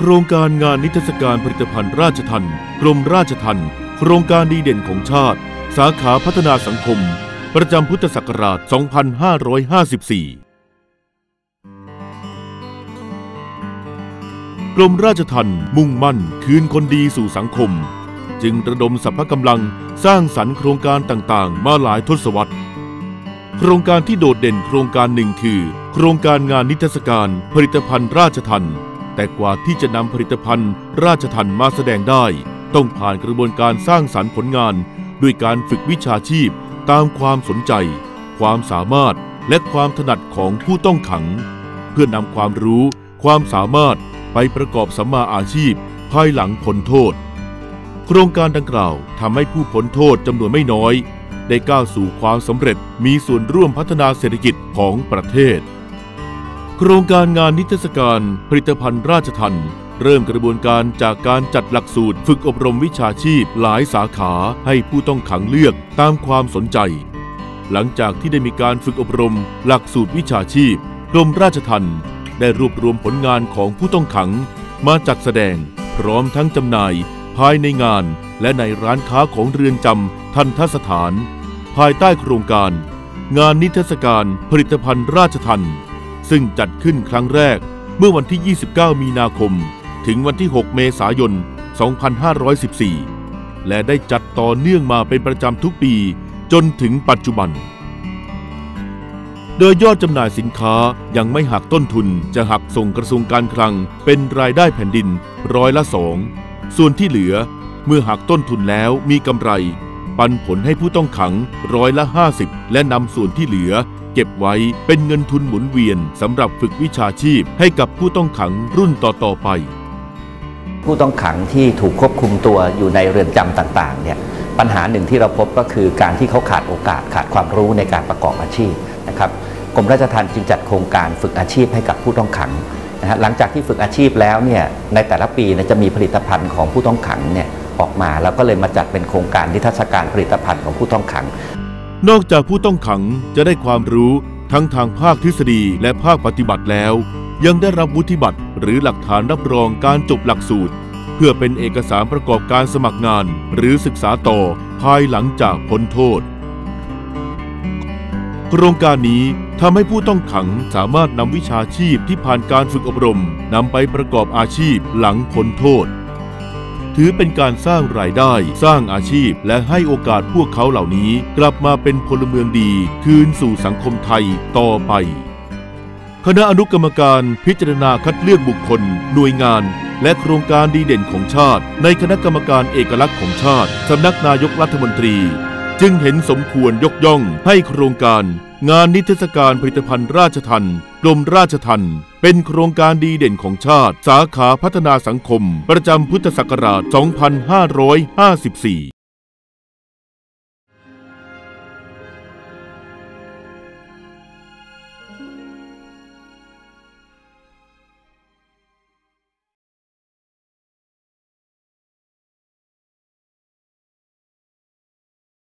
โครงการงานนิทรรศการผลิตภัณฑ์ราชทันกรมราชทันโครงการดีเด่นของชาติ สาขาพัฒนาสังคม ประจำพุทธศักราช 2554กรมราชทัณฑ์มุ่งมั่นคืนคนดีสู่สังคม จึงระดมสรรพกำลังสร้างสรรค์โครงการต่างๆ มาหลายทศวรรษ โครงการที่โดดเด่นโครงการหนึ่งคือ โครงการงานนิทรรศการผลิตภัณฑ์ราชทัณฑ์ แต่กว่าที่จะนำผลิตภัณฑ์ราชทัณฑ์มาแสดงได้ ต้องผ่านกระบวนการสร้างสรรค์ผลงาน ด้วยการฝึกวิชาชีพตามความสนใจ ความสามารถและความถนัดของผู้ต้องขัง เพื่อนำความรู้ ความสามารถไปประกอบสัมมาอาชีพ ภายหลังพ้นโทษ โครงการดังกล่าวทำให้ผู้พ้นโทษจำนวนไม่น้อย ได้ก้าวสู่ความสำเร็จมีส่วนร่วมพัฒนาเศรษฐกิจของประเทศ โครงการงานนิทรรศการผลิตภัณฑ์ราชทัณฑ์เริ่มกระบวนการจากการจัดหลักสูตร ฝึกอบรมวิชาชีพหลายสาขาให้ผู้ต้องขังเลือกตามความสนใจ หลังจากที่ได้มีการฝึกอบรมหลักสูตรวิชาชีพกรมราชทัณฑ์ได้รวบรวมผลงานของผู้ต้องขัง มาจัดแสดง พร้อมทั้งจำหน่าย ภายในงาน และในร้านค้าของเรือนจำทันทสถาน ภายใต้โครงการ งานนิทรรศการผลิตภัณฑ์ราชทัณฑ์ ซึ่งจัดขึ้นครั้งแรกเมื่อวันที่ 29 มีนาคม ถึงวันที่ 6 เมษายน 2514 และได้จัดต่อเนื่องมาเป็นประจำทุกปีจนถึงปัจจุบัน โดยยอดจำหน่ายสินค้ายังไม่หักต้นทุนจะหักส่งกระทรวงการคลังเป็นรายได้แผ่นดินร้อยละสองส่วนที่เหลือเมื่อหักต้นทุนแล้วมีกำไร ปันผลให้ผู้ต้องขังร้อยละ 50 และนำส่วนที่เหลือ เก็บไว้เป็นเงินทุนหมุนเวียนสำหรับฝึกวิชาชีพให้กับผู้ต้องขังรุ่นต่อๆไป ผู้ต้องขังที่ถูกควบคุมตัวอยู่ในเรือนจำต่างๆเนี่ยปัญหาหนึ่งที่เราพบก็คือการที่เขาขาดโอกาสขาดความรู้ในการประกอบอาชีพนะครับกรมราชทัณฑ์จึงจัดโครงการฝึกอาชีพให้กับผู้ต้องขังนะฮะหลังจากที่ฝึกอาชีพแล้วเนี่ยในแต่ละปีจะมีผลิตภัณฑ์ของผู้ต้องขังเนี่ยออกมา แล้วก็เลยมาจัดเป็นโครงการนิทรรศการผลิตภัณฑ์ของผู้ต้องขัง นอกจากผู้ต้องขังจะได้ความรู้ทั้งทางภาคทฤษฎีและภาคปฏิบัติแล้ว ยังได้รับวุฒิบัตรหรือหลักฐานรับรองการจบหลักสูตร เพื่อเป็นเอกสารประกอบการสมัครงานหรือศึกษาต่อภายหลังจากพ้นโทษ โครงการนี้ทำให้ผู้ต้องขังสามารถนำวิชาชีพที่ผ่านการฝึกอบรมนำไปประกอบอาชีพหลังพ้นโทษ ถือเป็นการสร้างรายได้ สร้างอาชีพและให้โอกาสพวกเขาเหล่านี้ กลับมาเป็นพลเมืองดี คืนสู่สังคมไทยต่อไป คณะอนุกรรมการพิจารณาคัดเลือกบุคคล หน่วยงาน และโครงการดีเด่นของชาติ ในคณะกรรมการเอกลักษณ์ของชาติสำนักนายกรัฐมนตรี จึงเห็นสมควรยกย่องให้โครงการ งานนิทรรศการผลิตภัณฑ์ราชทันกรมราชทันเป็นโครงการดีเด่นของชาติ สาขาพัฒนาสังคม ประจำพุทธศักราช 2554